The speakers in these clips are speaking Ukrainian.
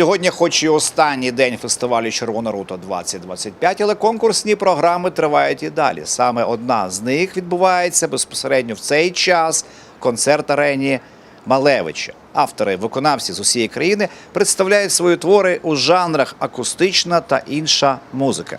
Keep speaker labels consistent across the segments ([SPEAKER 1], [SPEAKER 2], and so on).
[SPEAKER 1] Сьогодні, хоч і останній день фестивалю Червона рута 2025, але конкурсні програми тривають і далі. Саме одна з них відбувається безпосередньо в цей час концерт арені Малевича. Автори, виконавці з усієї країни представляють свої твори у жанрах акустична та інша музика.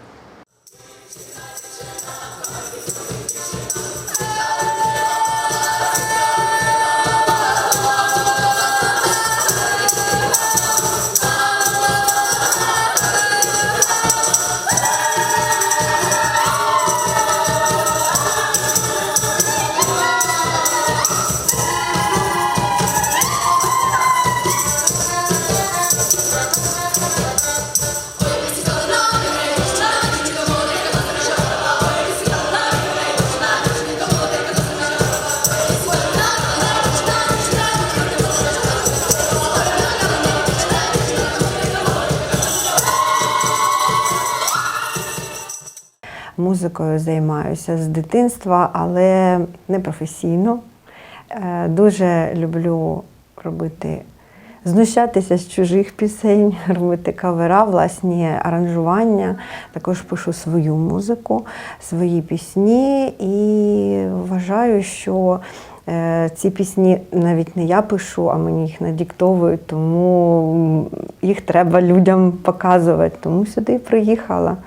[SPEAKER 2] Музикою займаюся з дитинства, але не професійно. Е, Дуже люблю робити, знущатися з чужих пісень, робити кавера, власні аранжування. Також пишу свою музику, свої пісні і вважаю, що е, ці пісні навіть не я пишу, а мені їх надіктовують, тому їх треба людям показувати. Тому сюди приїхала.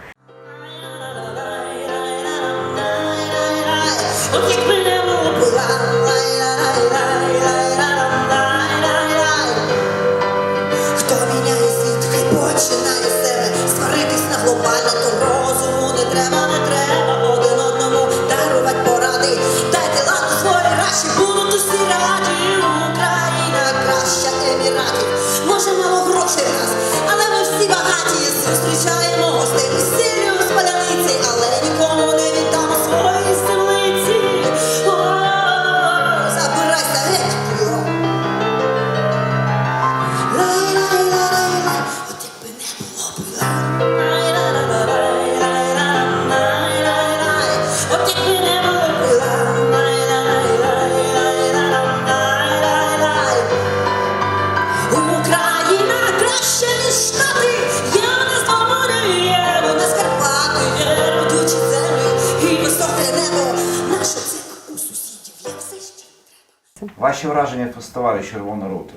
[SPEAKER 1] Ваші враження фестивалю Червона рута?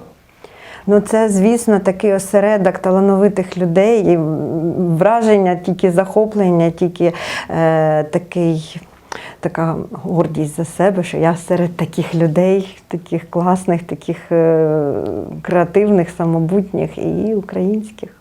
[SPEAKER 2] Ну, це, звісно, такий осередок талановитих людей, і враження, тільки захоплення, тільки е, такий. Така гордість за себе, що я серед таких людей, таких класних, таких е, креативних, самобутніх і українських.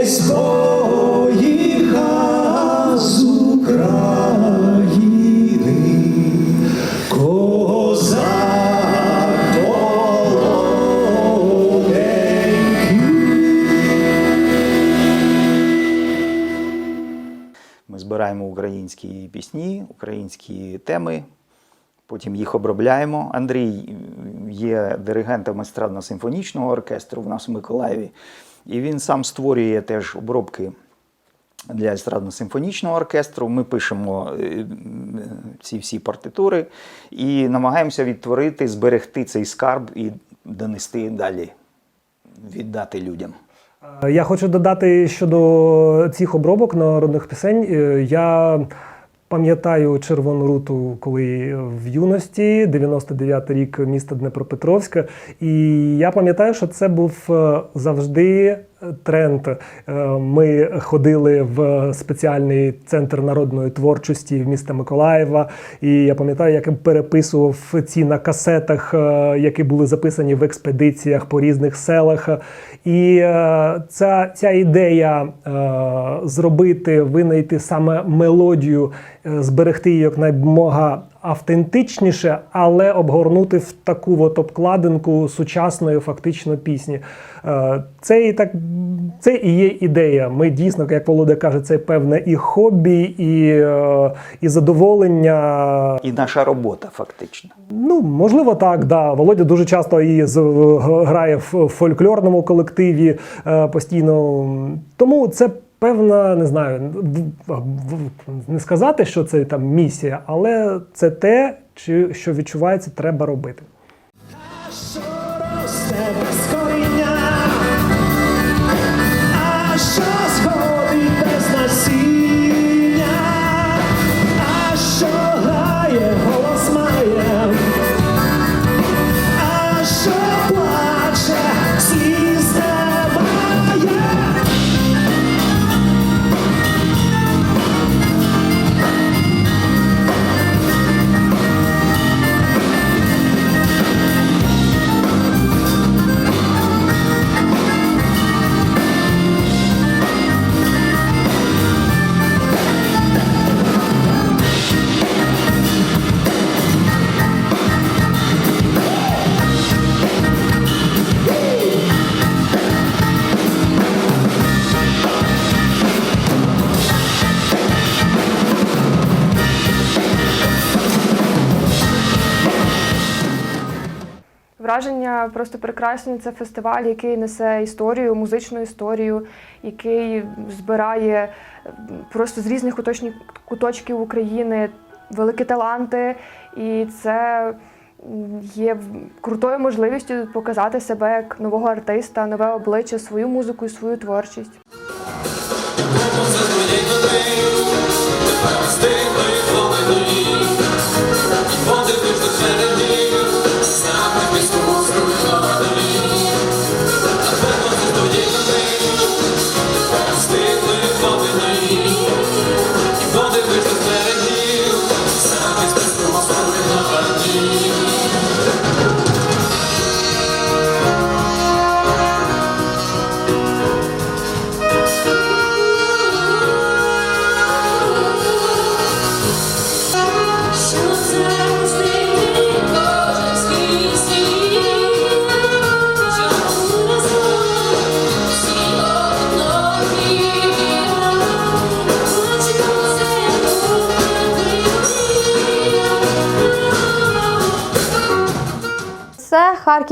[SPEAKER 3] Десь поїхав.
[SPEAKER 1] Ми збираємо українські пісні, українські теми, потім їх обробляємо. Андрій є диригентом естрадно-симфонічного оркестру в нас в Миколаєві, і він сам створює теж обробки для естрадно-симфонічного оркестру. Ми пишемо е, ці всі партитури і намагаємося відтворити, зберегти цей скарб і донести далі, віддати людям.
[SPEAKER 4] Е, Я хочу додати щодо цих обробок народних пісень. Е, Я пам'ятаю Червону руту, коли в юності, 99 рік міста Днепропетровська. І я пам'ятаю, що це був е, завжди тренд. Е, Ми ходили в спеціальний центр народної творчості в міста Миколаєва. І я пам'ятаю, як я переписував ці на касетах, е, які були записані в експедиціях по різних селах. І е, ця, ця ідея зробити, винайти саме мелодію, зберегти її якнаймога автентичніше, але обгорнути в таку от обкладинку сучасної фактично пісні. Е, Це і так це і є ідея. Ми дійсно, як Володя каже, це певне і хобі, і, е, і задоволення.
[SPEAKER 1] І наша робота, фактично.
[SPEAKER 4] Ну, можливо, так, да. Володя дуже часто і грає в фольклорному колективі е, постійно. Тому це певна, не знаю, не сказати, що це там місія, але це те, що відчувається, треба робити.
[SPEAKER 5] Враження просто прекрасні. Це фестиваль, який несе історію, музичну історію, який збирає просто з різних куточків України великі таланти. І це є крутою можливістю показати себе як нового артиста, нове обличчя, свою музику і свою творчість.
[SPEAKER 6] Що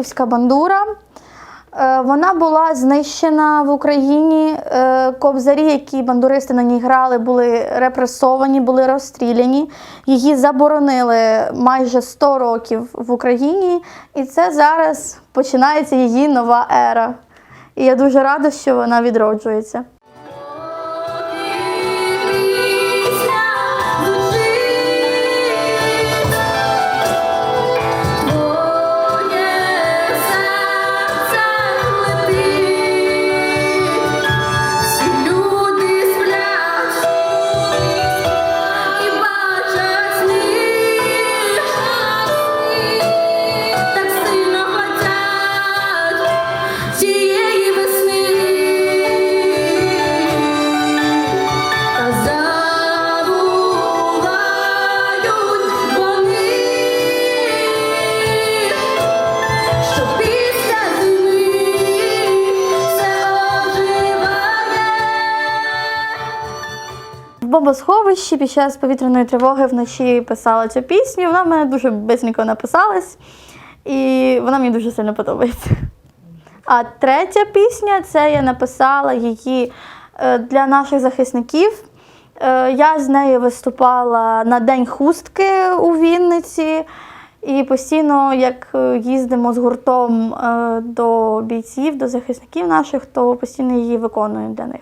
[SPEAKER 7] Харківська бандура. Е, Вона була знищена в Україні. Е, Кобзарі, які бандуристи на ній грали, були репресовані, були розстріляні. Її заборонили майже 100 років в Україні, і це зараз починається її нова ера. І я дуже рада, що вона відроджується. Бомбосховищі під час повітряної тривоги вночі писала цю пісню. Вона в мене дуже бисенько написалась, і вона мені дуже сильно подобається. А третя пісня це я написала її е, для наших захисників. Е, Я з нею виступала на День хустки у Вінниці. І постійно, як е, їздимо з гуртом до бійців, до захисників наших, то постійно її виконуємо для них.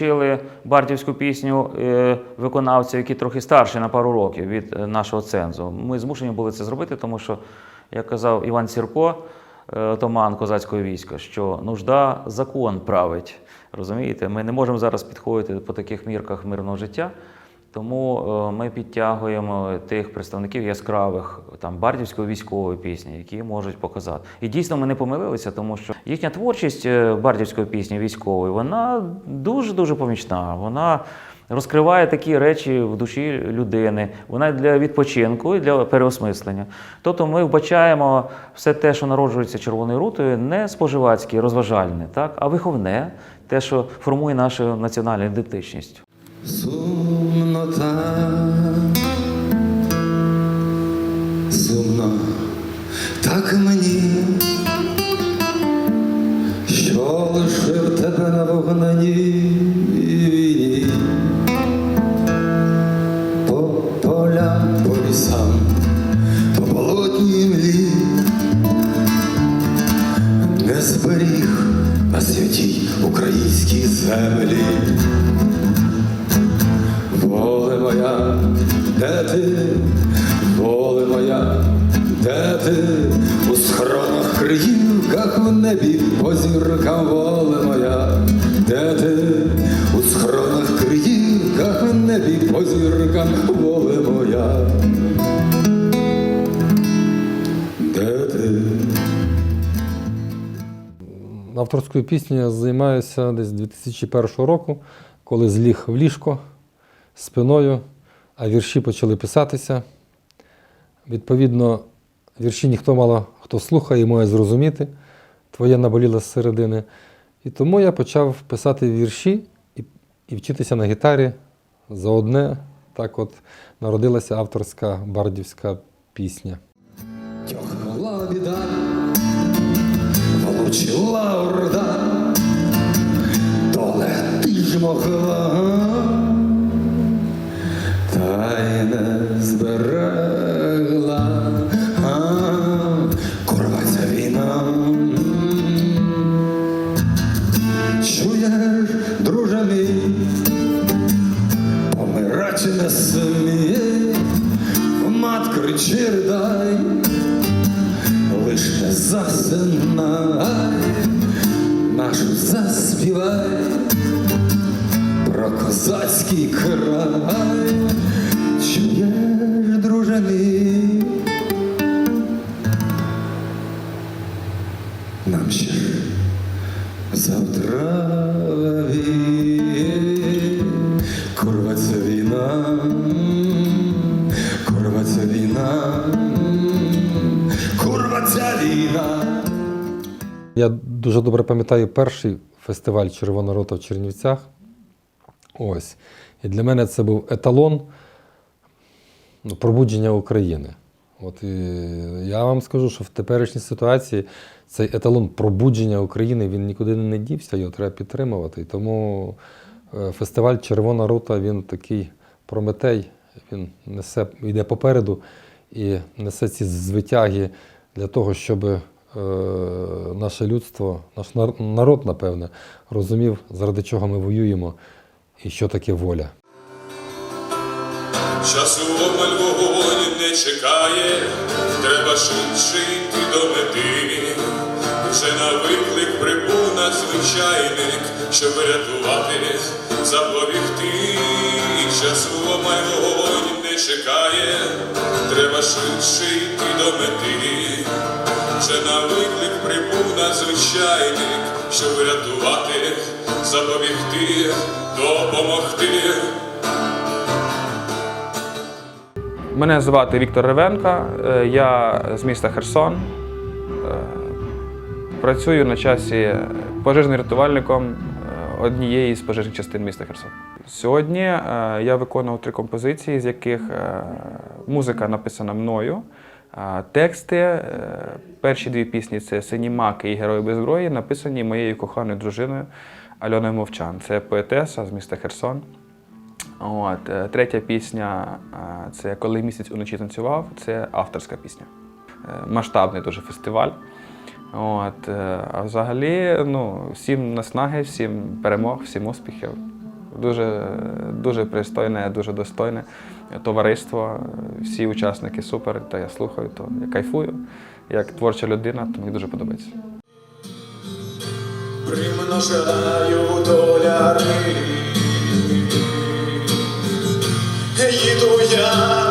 [SPEAKER 8] Ми бардівську пісню е, виконавців, які трохи старші на пару років від е, нашого цензу. Ми змушені були це зробити, тому що, як казав Іван Сірко, е, отаман козацького війська, що нужда закон править. Розумієте, ми не можемо зараз підходити по таких мірках мирного життя. Тому е, ми підтягуємо тих представників яскравих там бардівської військової пісні, які можуть показати. І дійсно ми не помилилися, тому що їхня творчість е, бардівської пісні військової, вона дуже дуже помічна. Вона розкриває такі речі в душі людини. Вона для відпочинку і для переосмислення. Тобто ми вбачаємо все те, що народжується червоною рутою, не споживацьке, розважальне, так, а виховне, те, що формує нашу національну ідентичність.
[SPEAKER 9] Сумно так, сумно. Так мені, що лишив тебе на вогнаній війні, по полям, по лісам, по болотній млі, не зберіг на святій українській землі.
[SPEAKER 10] Авторською піснею я займаюся десь 2001 року, коли зліг в ліжко спиною, а вірші почали писатися. Відповідно, вірші ніхто мало хто слухає і може зрозуміти. Твоє наболіло з середини. І тому я почав писати вірші і, і вчитися на гітарі. За одне так от народилася авторська бардівська пісня.
[SPEAKER 9] Тьохнула біда, влучила орда, доле ти ж могла, та й не зберегла, ця війна. Чуєш, друже мій, помирати не смій, мат кричи, дай, лиш засинай, нашу заспівай про козацький край, чуєш, дружини, нам ще завтра
[SPEAKER 10] Я дуже добре пам'ятаю перший фестиваль Червона рота в Чернівцях. Ось. І для мене це був еталон ну, пробудження України. От, і я вам скажу, що в теперішній ситуації цей еталон пробудження України він нікуди не дівся, його треба підтримувати. І тому е, фестиваль Червона рота він такий прометей, він несе, йде попереду і несе ці звитяги для того, щоб наше людство, наш народ, напевне, розумів, заради чого ми воюємо і що таке воля.
[SPEAKER 11] Часу обмаль вогонь не чекає, треба швидше йти до мети. Вже на виклик прибув надзвичайник, щоб врятувати, запобігти. Часу обмаль вогонь не чекає, треба швидше йти до мети. Вже на виклик прибув надзвичайник, щоб врятувати, запобігти, допомогти.
[SPEAKER 12] Мене звати Віктор Ревенка, е, я з міста Херсон. Е, Працюю на часі пожежним рятувальником е, однієї з пожежних частин міста Херсон. Сьогодні я виконував три композиції, з яких музика написана мною. Тексти, е, перші дві пісні це Сині маки і Герої без зброї, написані моєю коханою дружиною Альоною Мовчан. Це поетеса з міста Херсон. От, е, третя пісня це Коли місяць уночі танцював, це авторська пісня. Е, Масштабний дуже фестиваль. От, а взагалі, ну, всім наснаги, всім перемог, всім успіхів. Дуже, дуже пристойне, дуже достойне товариство. Всі учасники супер, та я слухаю, то я кайфую. Як творча людина, то мені дуже подобається.
[SPEAKER 3] примножаю доляри. Їду я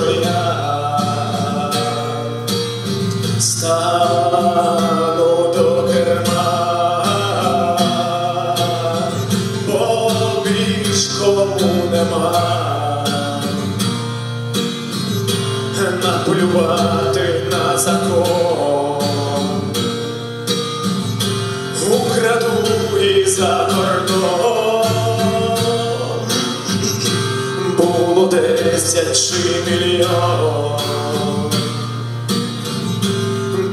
[SPEAKER 3] головне, чи мільйон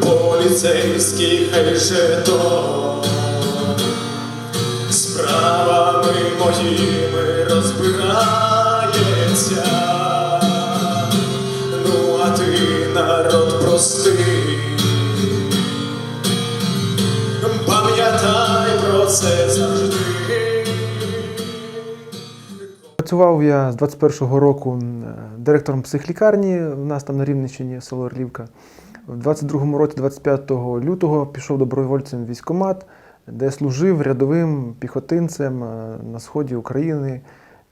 [SPEAKER 3] поліцейський жетон справами моїми розбирається. Ну, а ти народ простий. Пам'ятай про це завжди.
[SPEAKER 13] Працював я з 21-го року е, директором психлікарні. У нас там на Рівненщині село Орлівка. В 22-му році, 25 лютого, пішов добровольцем в військкомат, де служив рядовим піхотинцем е, на сході України,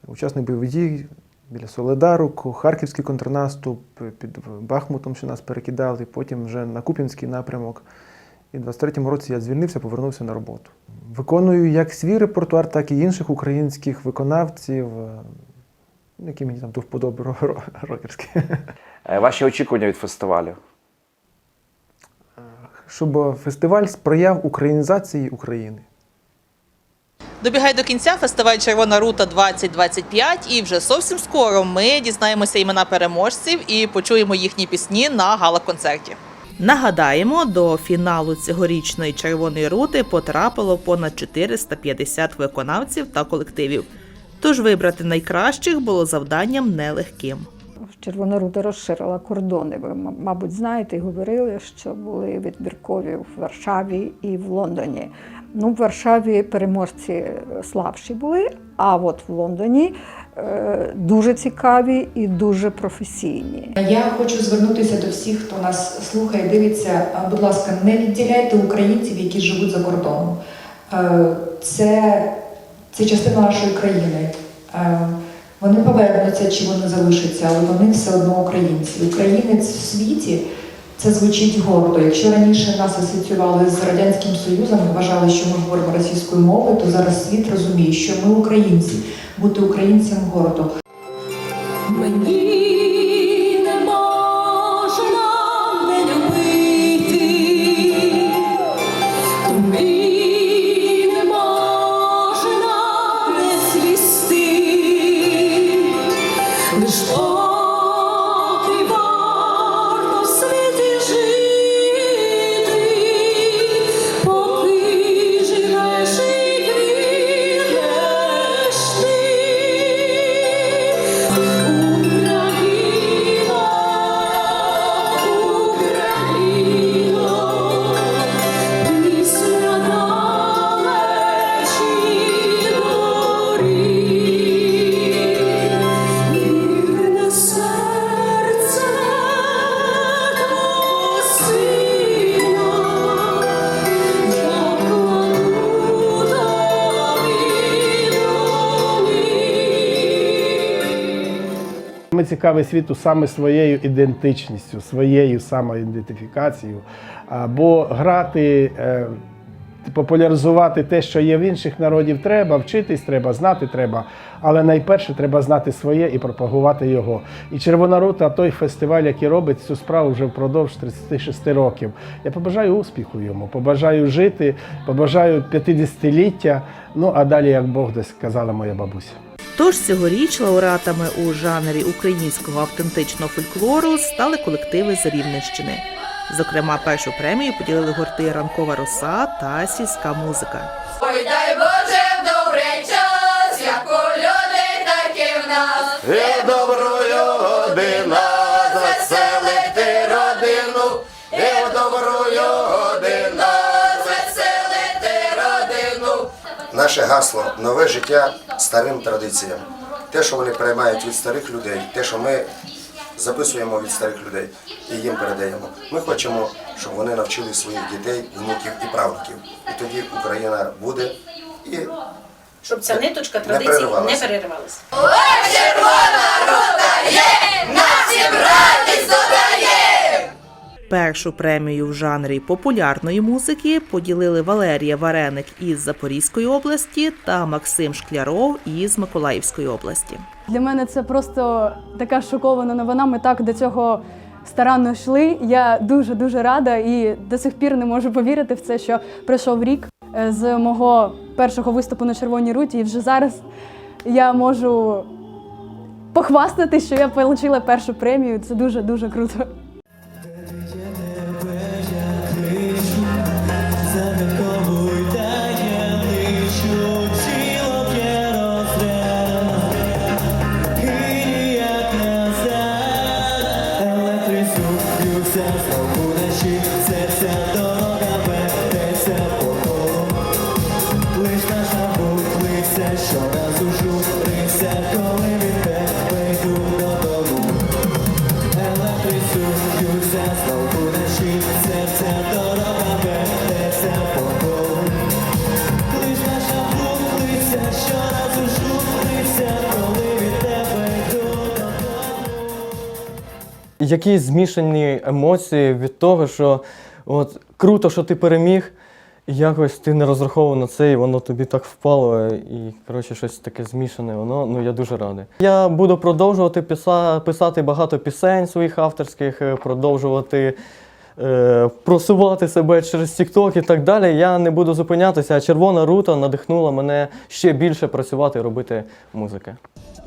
[SPEAKER 13] учасник бойових дій біля Соледару, Харківський контрнаступ, під Бахмутом, що нас перекидали, потім вже на Куп'янський напрямок. І в 23-му році я звільнився, повернувся на роботу. Виконую як свій репертуар, так і інших українських виконавців, е, які мені там до вподоби ро- ро- рокерські.
[SPEAKER 14] Е, Ваші очікування від фестивалю?
[SPEAKER 13] Щоб фестиваль сприяв українізації України.
[SPEAKER 15] Добігає до кінця фестиваль Червона рута 2025 і вже зовсім скоро ми дізнаємося імена переможців і почуємо їхні пісні на гала-концерті. Нагадаємо, до фіналу цьогорічної червоної рути потрапило понад 450 виконавців та колективів. Тож вибрати найкращих було завданням нелегким.
[SPEAKER 16] Червона рута розширила кордони. Ви, мабуть, знаєте говорили, що були відбіркові в Варшаві і в Лондоні. Ну, в Варшаві переможці е, слабші були, а от в Лондоні е, дуже цікаві і дуже професійні.
[SPEAKER 17] Я хочу звернутися до всіх, хто нас слухає, дивиться. Будь ласка, не відділяйте українців, які живуть за кордоном. Е, Це, це частина нашої країни. Вони повернуться чи вони залишаться, але вони все одно українці. Українець в світі це звучить гордо. Якщо раніше нас асоціювали з радянським союзом, вважали, що ми говоримо російською мовою, то зараз світ розуміє, що ми українці, бути українцем гордо.
[SPEAKER 7] Мені
[SPEAKER 18] цікавий світу саме своєю ідентичністю, своєю самоідентифікацією, або грати. е, Популяризувати те, що є в інших народів, треба, вчитись треба, знати треба. Але найперше треба знати своє і пропагувати його. І Червона рута той фестиваль, який робить цю справу вже впродовж 36 років. Я побажаю успіху йому, побажаю жити, побажаю 50-ліття. Ну а далі, як Бог дасть, казала моя бабуся.
[SPEAKER 15] Тож цьогоріч лауреатами у жанрі українського автентичного фольклору стали колективи з Рівненщини. Зокрема, першу премію поділили гурти Ранкова роса та сільська музика.
[SPEAKER 6] Ой, дай Боже, в добрий час, як у людей, так і в нас.
[SPEAKER 3] І доброю година звеселити
[SPEAKER 19] Наше гасло нове життя старим традиціям. Те, що вони переймають від старих людей, те, що ми записуємо від старих людей і їм передаємо. Ми хочемо, щоб вони навчили своїх дітей, внуків і правнуків. І тоді Україна буде і
[SPEAKER 20] Щоб ця ниточка
[SPEAKER 19] Не
[SPEAKER 20] традицій не
[SPEAKER 19] переривалася.
[SPEAKER 20] переривалася.
[SPEAKER 6] Ой, червона рута є, нас радість додає.
[SPEAKER 15] Першу премію в жанрі популярної музики поділили Валерія Вареник із Запорізької області та Максим Шкляров із Миколаївської області.
[SPEAKER 21] Для мене це просто така шокована новина. Ми так до цього старанно йшли. Я дуже дуже рада і до сих пір не можу повірити в це, що пройшов рік е, з мого першого виступу на червоній руті, і вже зараз я можу похвастати, що я отримала першу премію. Це дуже дуже круто.
[SPEAKER 22] Якісь змішані емоції від того, що от круто, що ти переміг, і якось ти не розраховував на це, і воно тобі так впало, і коротше щось таке змішане. Воно ну я дуже радий. Я буду продовжувати писа, писати багато пісень своїх авторських, е, продовжувати. е, Просувати себе через TikTok і так далі. Я не буду зупинятися. А червона рута надихнула мене ще більше працювати і робити музики.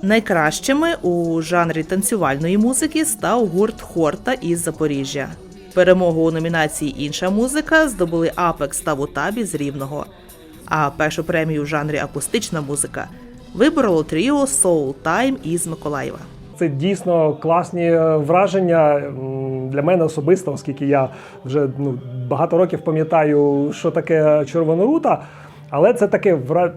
[SPEAKER 15] Найкращими у жанрі танцювальної музики став гурт Хорта із Запоріжжя. Перемогу у номінації Інша музика здобули Апекс та Вутабі з Рівного. А першу премію в жанрі акустична музика вибороло тріо Soul Time із Миколаєва.
[SPEAKER 4] Це дійсно класні е, враження для мене особисто, оскільки я вже ну, багато років пам'ятаю, що таке червона рута, але це таке вра-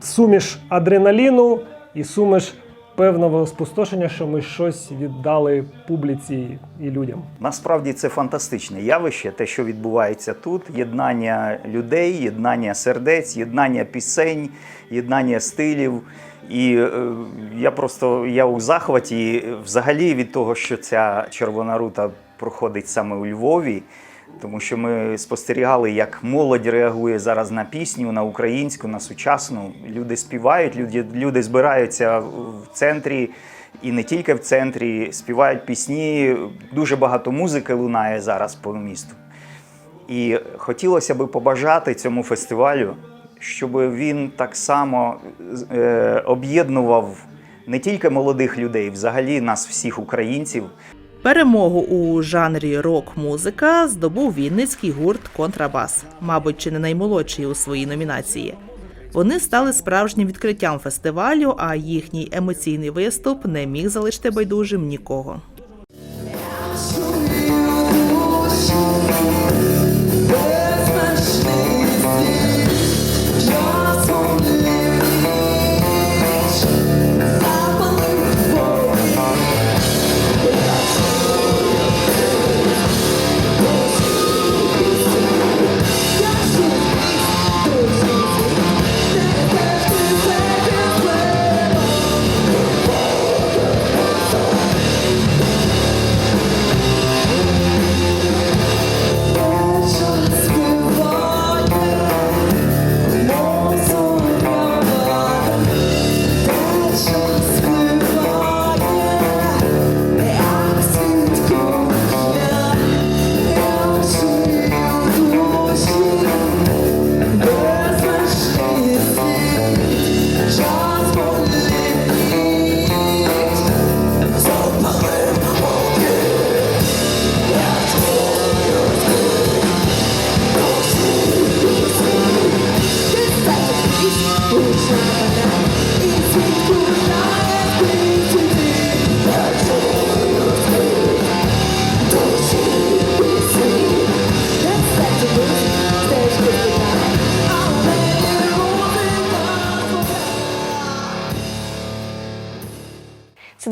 [SPEAKER 4] суміш адреналіну і суміш певного спустошення, що ми щось віддали публіці і людям.
[SPEAKER 1] Насправді це фантастичне явище, те, що відбувається тут: єднання людей, єднання сердець, єднання пісень, єднання стилів. І е, я просто я у захваті взагалі від того, що ця червона рута проходить саме у Львові. Тому що ми спостерігали, як молодь реагує зараз на пісню, на українську, на сучасну. Люди співають, люди, люди збираються в центрі і не тільки в центрі, співають пісні. Дуже багато музики лунає зараз по місту. І хотілося би побажати цьому фестивалю, щоб він так само е, об'єднував не тільки молодих людей, взагалі нас всіх українців.
[SPEAKER 15] Перемогу у жанрі рок-музика здобув вінницький гурт Контрабас, мабуть, чи не наймолодший у своїй номінації. Вони стали справжнім відкриттям фестивалю, а їхній емоційний виступ не міг залишити байдужим нікого.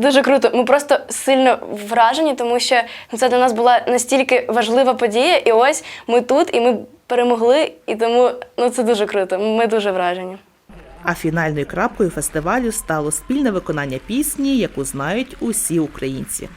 [SPEAKER 23] Дуже круто. Ми просто сильно вражені, тому що ну, це для нас була настільки важлива подія, і ось ми тут, і ми перемогли, і тому ну це дуже круто. Ми дуже вражені.
[SPEAKER 15] А фінальною крапкою фестивалю стало спільне виконання пісні, яку знають усі українці.